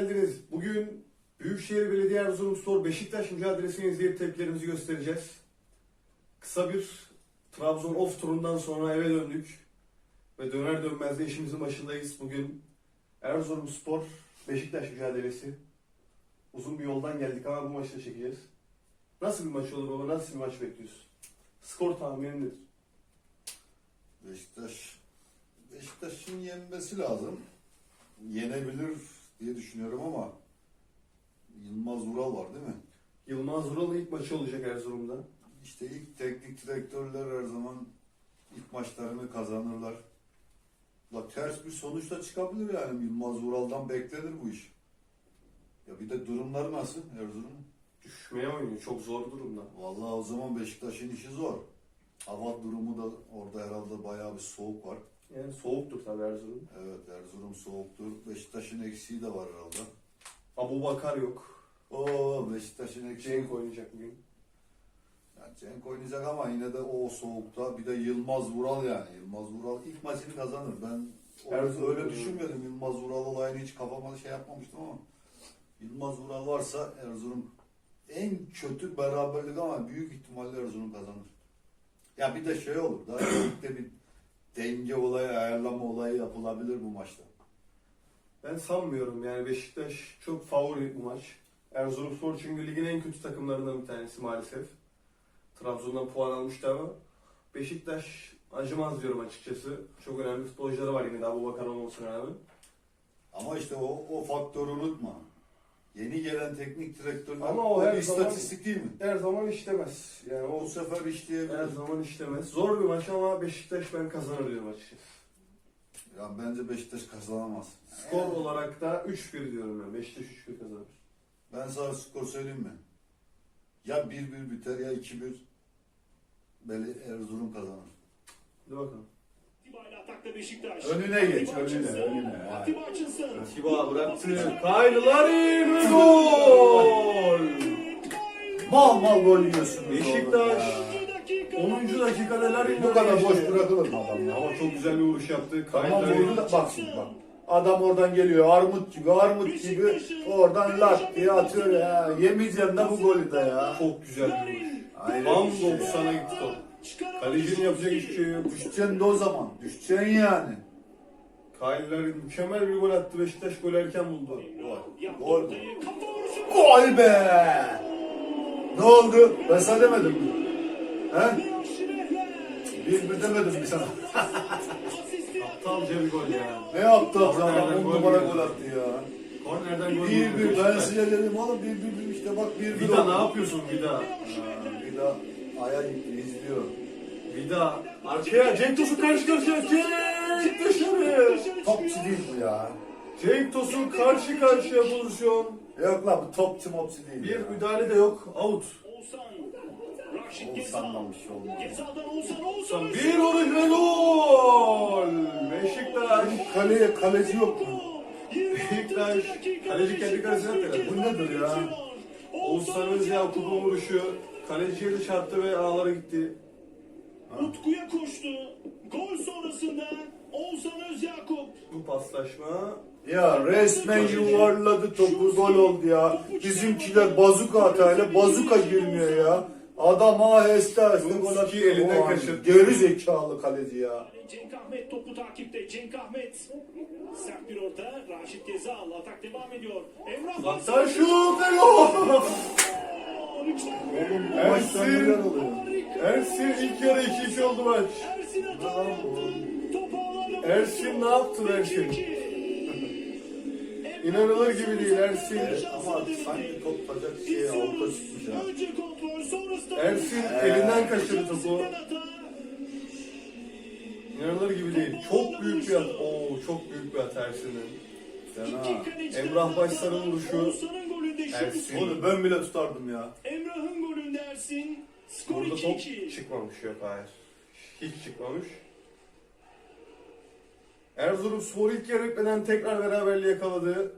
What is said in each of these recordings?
geldiniz. Bugün Büyükşehir Belediye Erzurumspor Beşiktaş mücadelesini izleyip tepkilerimizi göstereceğiz. Kısa bir Trabzon off turundan sonra eve döndük. Ve döner dönmez de işimizin başındayız. Bugün Erzurumspor Beşiktaş mücadelesi. Uzun bir yoldan geldik ama bu maçı da çekeceğiz. Nasıl bir maç olur baba? Nasıl bir maç bekliyorsun? Skor tahminin? Beşiktaş Beşiktaş'ın yenmesi lazım. Yenebilir diye düşünüyorum ama Yılmaz Vural var değil mi? Yılmaz Vural'ın ilk maçı olacak Erzurum'da. İşte ilk teknik direktörler her zaman ilk maçlarını kazanırlar. La ters bir sonuç da çıkabilir yani Yılmaz Vural'dan beklenir bu iş. Ya bir de durumlar nasıl Erzurum? Düşmeye oynuyor. Çok zor durumda. Vallahi o zaman Beşiktaş'ın işi zor. Hava durumu da orada herhalde bayağı bir soğuk var. Yani soğuktur tabii Erzurum. Evet Erzurum soğuktur. Beşiktaş'ın eksiği de var herhalde. Abu Bakar yok. Oo Beşiktaş'ın eksiği. Cenk oynayacak bugün. Yani Cenk oynayacak ama yine de o soğukta bir de Yılmaz Vural yani. Yılmaz Vural ilk maçını kazanır. Ben Erzurum- öyle, düşünmedim. Yılmaz Vural olayını hiç kafama şey yapmamıştım ama Yılmaz Vural varsa Erzurum en kötü beraberlik ama büyük ihtimalle Erzurum kazanır. Ya bir de şey olur. Daha birlikte bir denge olayı, ayarlama olayı yapılabilir bu maçta. Ben sanmıyorum yani Beşiktaş çok favori bu maç. Erzurumspor çünkü ligin en kötü takımlarından bir tanesi maalesef. Trabzon'dan puan almıştı ama Beşiktaş acımaz diyorum açıkçası. Çok önemli futbolcuları var yine de Abu Bakar olmasına rağmen. Ama işte o, o faktörü unutma. Yeni gelen teknik direktörler Ama o her bir zaman- istatistik değil mi? Her zaman işlemez. Yani O o sefer işleyebilir. her zaman işlemez. Zor bir maç ama Beşiktaş ben kazanır diyorum açıkçası. Ya bence Beşiktaş kazanamaz. Skor olarak da 3-1 diyorum ben. Beşiktaş 3-1 kazanır. Ben sana skor söyleyeyim mi? Ya 1-1 biter ya 2-1. Beli Erzurum kazanır. Hadi bakalım. Atiba'yla atakta Beşiktaş. Önüne geç, Atiba önüne, önüne. Atiba Hutchinson. Tiba bıraktı. Larin ve gol! Mal mal gol yiyorsunuz. Beşiktaş. oğlum ya. 10. dakikada Larin Bu kadar boş bırakılır mı adam ya? Ama çok güzel bir vuruş yaptı. Tamam vurdu da bak şimdi bak. Adam oradan geliyor armut gibi armut gibi oradan lak diye atıyor ya. Yemeyeceğim de bu golü de ya. Çok güzel bir vuruş. Aynen. Tam 90'a gitti top. Kalecinin yapacak hiçbir şey yok. Düşeceksin de o zaman. Düşeceksin yani. Kyle Larin mükemmel bir gol attı. Beşiktaş gol erken buldu. Gol. Gol be! Ne oldu? Ben sana demedim mi? He? Bir bir demedim mi sana? Aptalca bir gol ya. Ne yaptı gol numara gol attı ya. Kornerden gol Bir bir ben size dedim oğlum bir bir bir işte bak bir bir Vida oldu. ne yapıyorsun Vida? Daha aya gitti izliyor. Vida. Arkaya Cenk Tosun karşı karşıya. Cenk dışarı. Topçu değil bu ya. Cenk Tosun karşı karşıya pozisyon. Yok lan bu topçu mopçu değil Bir ya. müdahale de yok. Out. Oğuzhan'dan bir şey. Oğuzhan. Bir ve gol. Beşiktaş. Kaleye kaleci yok mu? Beşiktaş. Kaleci kendi kalesine attı. Bu nedir ya? Oğuzhan Özyakup'un vuruşu. Kaleciye de çarptı ve ağlara gitti. Utku'ya koştu. Gol sonrasında Oğuzhan Özyakup. Bu paslaşma. Ya resmen yuvarladı topu gol oldu ya. Bizimkiler bazuka hatayla bazuka girmiyor ya. Adam aheste aheste gol atıyor. ki elinden O an kaçırdı. Geri zekalı kaleci ya. Cenk Ahmet topu takipte. Cenk Ahmet. Sert bir orta. Raşit Gezal. Atak devam ediyor. Emrah ve gol. Oğlum maçta neler oluyor? Ersin ilk yarı 2-2 oldu maç. Ersin hata yaptı. Topu ağlarla Ersin ne yaptı Ersin? İnanılır gibi değil Ersin. Ama sanki top tutacak şey avuta çıkmış ha. Önce Ersin elinden kaçırdı topu. İnanılır gibi değil. Çok büyük bir hata. Oo çok büyük bir hata Ersin'in. Fena. Emrah Başsar'ın vuruşu. Ersin. Oğlum ben bile tutardım ya. Emrah'ın golünde Ersin. Skor Burada top 2-2. çıkmamış yok hayır. Hiç çıkmamış. Erzurumspor ilk yarı tekrar beraberliği yakaladı.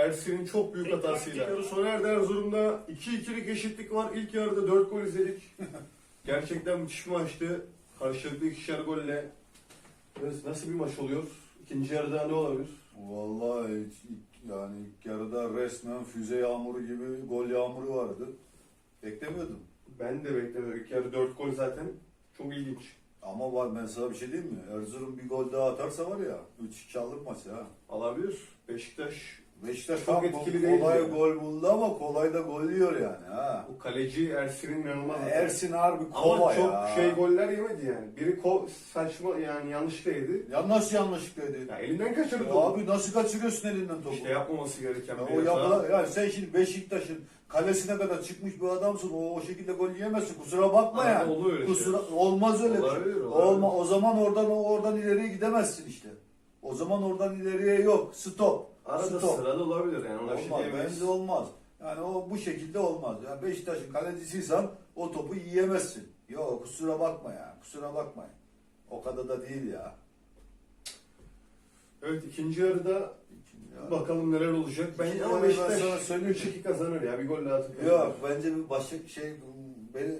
Ersin'in çok büyük hatasıyla. Yarı sona erdi Erzurum'da 2-2'lik eşitlik var. İlk yarıda 4 gol izledik. Gerçekten müthiş bir maçtı. Karşılıklı ikişer golle. Evet, nasıl bir maç oluyor? İkinci yarıda ne olabilir? Vallahi ilk- Yani ilk yarıda resmen füze yağmuru gibi gol yağmuru vardı. Beklemiyordum. Ben de beklemiyorum. İlk yarı 4 gol zaten çok ilginç. Ama var ben sana bir şey diyeyim mi? Erzurum bir gol daha atarsa var ya 3-2 alır maçı ha. Alabilir. Beşiktaş Beşiktaş Çok etkili değil kolay yani. gol buldu ama kolay da gol yiyor yani ha. o kaleci Ersin'in inanılmaz. Ersin harbi kova Ama çok ya. şey goller yemedi yani. Biri ko saçma yani yanlış yedi. Ya nasıl yanlışlıkla dedi? Ya elinden kaçırdı. Ya topu. abi nasıl kaçırıyorsun elinden topu? İşte yapmaması gereken Ya bir o hata. yapılan, ya sen şimdi Beşiktaş'ın kalesine kadar çıkmış bir adamsın. O, o şekilde gol yiyemezsin. Kusura bakma Arada yani. oluyor öyle Kusura, şey. olmaz öyle. bir şey. Olabilir, olabilir. Olma, o zaman oradan oradan ileriye gidemezsin işte. O zaman oradan ileriye yok. Stop. Arada Stop. sırada olabilir yani. Ona bir şey Olmaz. diyemeyiz. Bence olmaz. Yani o bu şekilde olmaz. Yani Beşiktaş'ın kalecisiysen o topu yiyemezsin. Yok kusura bakma ya. Kusura bakmayın. O kadar da değil ya. Evet ikinci yarıda Ya. bakalım neler olacak. Ben İkinci ama yarı ben Beşiktaş sana söyleyeyim. 3-2 kazanır ya. Bir gol atıp. Yok bence bir başka şey beni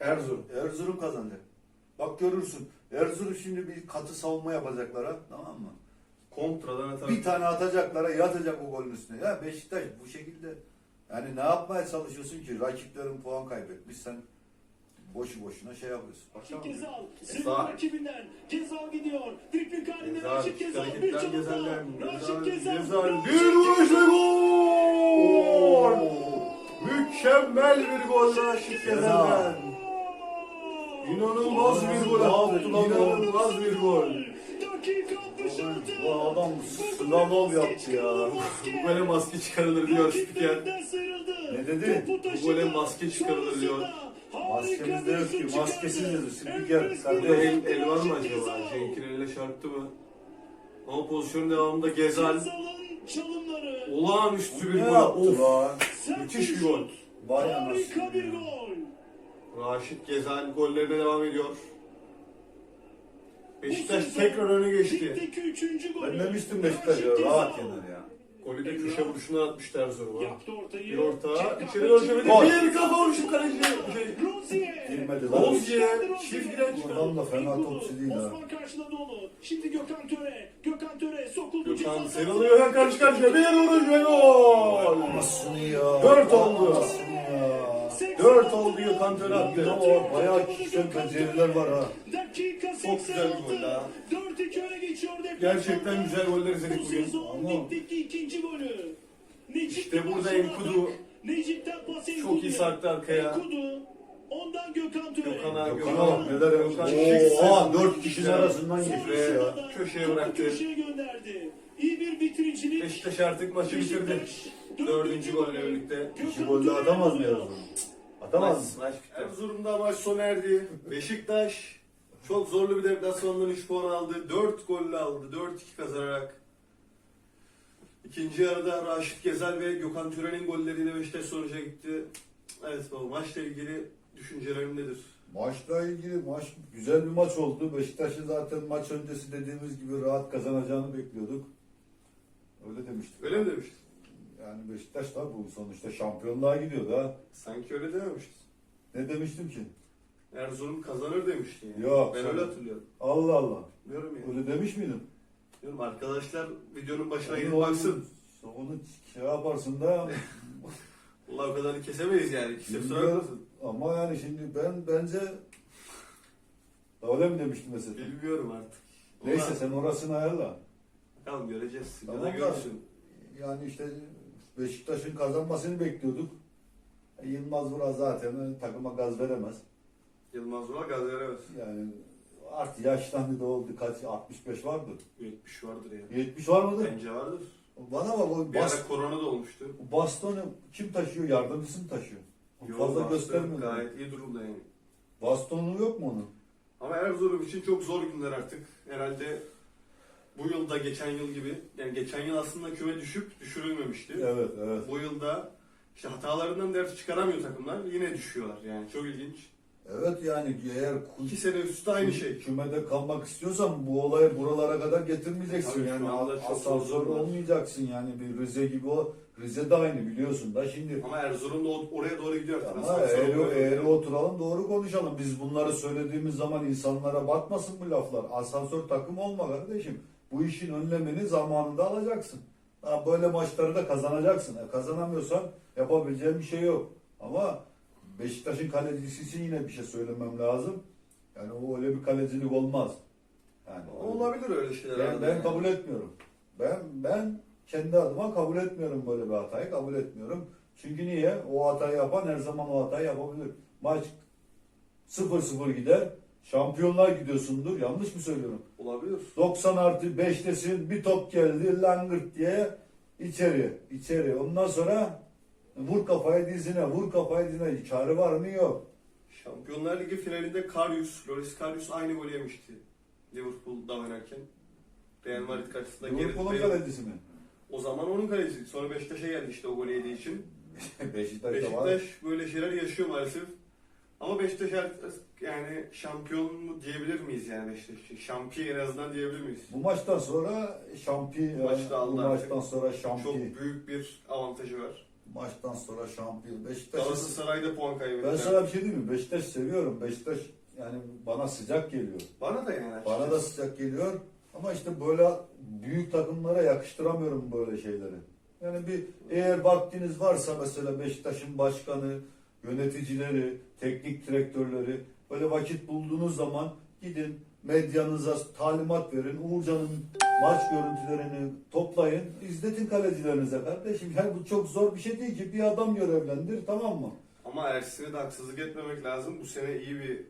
Erzurum. Erzurum kazanacak. Bak görürsün. Erzurum şimdi bir katı savunma yapacaklar ha. Tamam mı? Kontradan atar. Bir tane atacaklara yatacak o golün üstüne. Ya Beşiktaş bu şekilde yani ne yapmaya çalışıyorsun ki? Rakiplerin puan kaybetmiş. Sen boşu boşuna şey yapıyorsun. Raşit Gezal. Sırf rakibinden. Gezal gidiyor. Dripling halinde Raşit Gezal. Bir çalımda. Raşit Gezal. Bir vuruş ve gol! Mükemmel bir gol Raşit Gezal'den. İnanılmaz bir gol attı. İnanılmaz bir gol. Dakika 66. Bu adam slalom yaptı ya. Bu gole maske çıkarılır diyor spiker. Ne dedi? Bu gole maske çıkarılır diyor. Maskemiz de yok ki. Maskesiz dedi. Spiker. De Kardeşim. el, el var mı acaba? Cenk'in eline çarptı mı? Ama pozisyonun devamında Gezal olağanüstü bir gol. Of. müthiş bir gol. Vay anasını. Raşit Gezal gollerine devam ediyor. Beşiktaş tekrar öne geçti. Ligdeki üçüncü golü. Ben demiştim Beşiktaş ya. Raşit Gezal. Rahat yener ya. Golü de köşe vuruşuna atmıştı Erzurum'a. Yaptı ortayı. Bir orta, Cenk içeri Ahmet doğru çevirdi. Gol. Bir kafa vuruşu kaleci. Şey, Rozier. Girmedi lan. Rozier çiftliğden çıkardı. Oradan da fena topçu değil ha. Osman karşıladı onu. Şimdi Gökhan Töre. Gökhan Töre sokuldu. Gökhan ceza sarılıyor hemen karşı karşıya. Bir vuruş ve gol. Nasıl ya? Dört oldu. Nasıl ya? Dört oldu Gökhan Töre attı. Ama bayağı kişisel beceriler var ha. Dakika Çok güzel bir 86. gol ha. 4-2 öne geçiyor deplasmanda. Gerçekten güzel goller izledik Bu bugün. sezon ligdeki ikinci golü. Necip İşte burada. Enkudu Necip'ten pas çok iyi sarktı arkaya. Enkudu. Ondan Gökhan Töre. Gökhan'a Gökhan'a Gökhan, bak neler Gökhan Oha dört kişinin arasından geçmiş ya. Köşeye bıraktı. Köşeye gönderdi. İyi bir bitiricilik. Beşiktaş artık maçı bitirdi. Dördüncü golle birlikte. İki gol de atamaz mı Erzurum? Atamaz mı? Erzurum'da maç sona erdi. Beşiktaş çok zorlu bir deplasmandan 3 puan aldı. 4 golle aldı. 4-2 kazanarak. İkinci yarıda Raşit Gezel ve Gökhan Tören'in golleriyle Beşiktaş sonuca gitti. Evet baba maçla ilgili düşüncelerin nedir? Maçla ilgili maç güzel bir maç oldu. Beşiktaş'ı zaten maç öncesi dediğimiz gibi rahat kazanacağını bekliyorduk. Öyle demiştik. Öyle mi demiştin? Yani Beşiktaş da bu sonuçta şampiyonluğa gidiyor da. Sanki öyle dememiştin. Ne demiştim ki? Erzurum kazanır demiştin. Yani. Yok, Ben sen- öyle hatırlıyorum. Allah Allah. Diyorum ya. Öyle demiş miydin? Diyorum arkadaşlar videonun başına Onu- gidip baksın. Onu şey yaparsın da Allah o kadarını kesemeyiz yani. Bilmiyorum. bakmasın. ama yani şimdi ben bence öyle mi demiştim mesela? Bilmiyorum artık. Neyse Ulan, sen orasını ayarla. Bakalım göreceğiz. Ya Tamam da da- görürsün. Yani işte Beşiktaş'ın kazanmasını bekliyorduk. E, Yılmaz Vural zaten takıma gaz veremez. Yılmaz Vural gaz veremez. Yani artı yaşlandı da oldu kaç 65 vardı. 70 vardır yani. 70 var mıdır? Bence vardır. Bana bak o Bir bas, ara korona da olmuştu. o bastonu kim taşıyor? Yardımcısı mı taşıyor? Yo, Fazla bastı, göstermiyor. Gayet iyi durumda yani. Bastonu yok mu onun? Ama Erzurum için çok zor günler artık. Herhalde bu yılda geçen yıl gibi. Yani geçen yıl aslında küme düşüp düşürülmemişti. Evet evet. Bu yılda işte hatalarından ders çıkaramıyor takımlar. Yine düşüyorlar yani. Çok ilginç. Evet yani eğer İki sene üst üste aynı şey. Kümede kalmak istiyorsan bu olayı buralara kadar getirmeyeceksin. Tabii şu yani anda çok asansör zor durumlar. olmayacaksın yani bir Rize gibi o. Rize de aynı biliyorsun da şimdi. Ama Erzurum da o- oraya doğru gidiyor artık. Ama Asansör eğri, eğri oturalım doğru konuşalım. Biz bunları söylediğimiz zaman insanlara batmasın bu laflar. Asansör takım olma kardeşim. Bu işin önlemini zamanında alacaksın. Ha, böyle maçları da kazanacaksın. E, kazanamıyorsan yapabileceğin bir şey yok. Ama Beşiktaş'ın kalecisi için yine bir şey söylemem lazım. Yani o öyle bir kalecilik olmaz. Yani Olabilir öyle şeyler. ben, ben yani. kabul etmiyorum. Ben ben kendi adıma kabul etmiyorum böyle bir hatayı. Kabul etmiyorum. Çünkü niye? O hatayı yapan her zaman o hatayı yapabilir. Maç 0-0 gider. Şampiyonlar gidiyorsundur. Yanlış mı söylüyorum? Olabilir. 90 artı 5'tesin bir top geldi langırt diye içeri içeri. Ondan sonra vur kafayı dizine vur kafayı dizine. Çare var mı yok. Şampiyonlar Ligi finalinde Karius, Loris Karius aynı golü yemişti. Liverpool'da oynarken. Real Madrid karşısında Liverpool'un Gareth Bale- kalecisi mi? O zaman onun kalecisi. Sonra Beşiktaş'a geldi işte o golü yediği için. Beşiktaş'ta var. Beşiktaş böyle şeyler yaşıyor maalesef. Ama Beşiktaş artık yani şampiyon mu diyebilir miyiz yani Beşiktaş? Şampiyon en azından diyebilir miyiz? Bu maçtan sonra şampiyon. Bu maçta bu aldı artık. maçtan sonra Çok şampiyon. büyük bir avantajı var. Maçtan sonra şampiyon. Beşiktaş. Galatasaray'da puan kaybetti. Ben sana bir şey diyeyim mi? Beşiktaş seviyorum. Beşiktaş yani bana sıcak geliyor. Bana da yani Bana da sıcak geliyor. Ama işte böyle büyük takımlara yakıştıramıyorum böyle şeyleri. Yani bir eğer vaktiniz varsa mesela Beşiktaş'ın başkanı, yöneticileri, teknik direktörleri böyle vakit bulduğunuz zaman gidin medyanıza talimat verin. Uğurcan'ın maç görüntülerini toplayın. izletin kalecilerinize kardeşim. Yani bu çok zor bir şey değil ki. Bir adam görevlendir tamam mı? Ama Ersin'e de haksızlık etmemek lazım. Bu sene iyi bir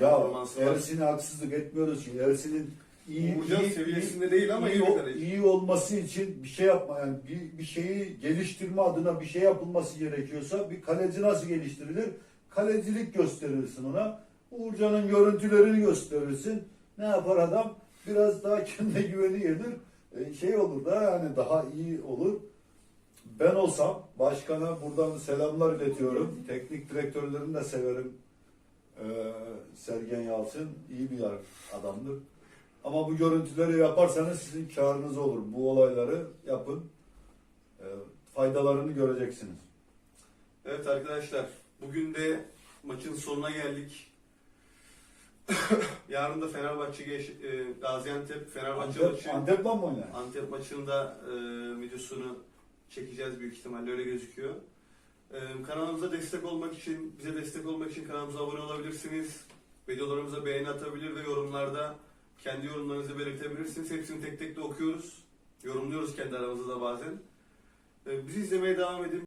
Ya performansı var. Ersin'e haksızlık etmiyoruz ki. Ersin'in iyi, Uğurcan iyi- seviyesinde değil ama iyi, iyi, bir o- kaleci. iyi olması için bir şey yapma yani bir, bir şeyi geliştirme adına bir şey yapılması gerekiyorsa bir kaleci nasıl geliştirilir? Kalecilik gösterirsin ona. Uğurcan'ın görüntülerini gösterirsin. Ne yapar adam? Biraz daha kendine güveni gelir. E, Şey olur da yani daha iyi olur. Ben olsam başkana buradan selamlar iletiyorum. Teknik direktörlerini de severim. Ee, Sergen Yalçın iyi bir adamdır. Ama bu görüntüleri yaparsanız sizin karınız olur. Bu olayları yapın. Ee, faydalarını göreceksiniz. Evet arkadaşlar, bugün de maçın sonuna geldik. Yarın da Fenerbahçe geç, e, Gaziantep Fenerbahçe Antep, maçı. Antep lan mı oynar? Antep maçında e, videosunu çekeceğiz büyük ihtimalle öyle gözüküyor. E, kanalımıza destek olmak için, bize destek olmak için kanalımıza abone olabilirsiniz. Videolarımıza beğeni atabilir ve yorumlarda kendi yorumlarınızı belirtebilirsiniz. Hepsini tek tek de okuyoruz. Yorumluyoruz kendi aramızda da bazen. E, bizi izlemeye devam edin.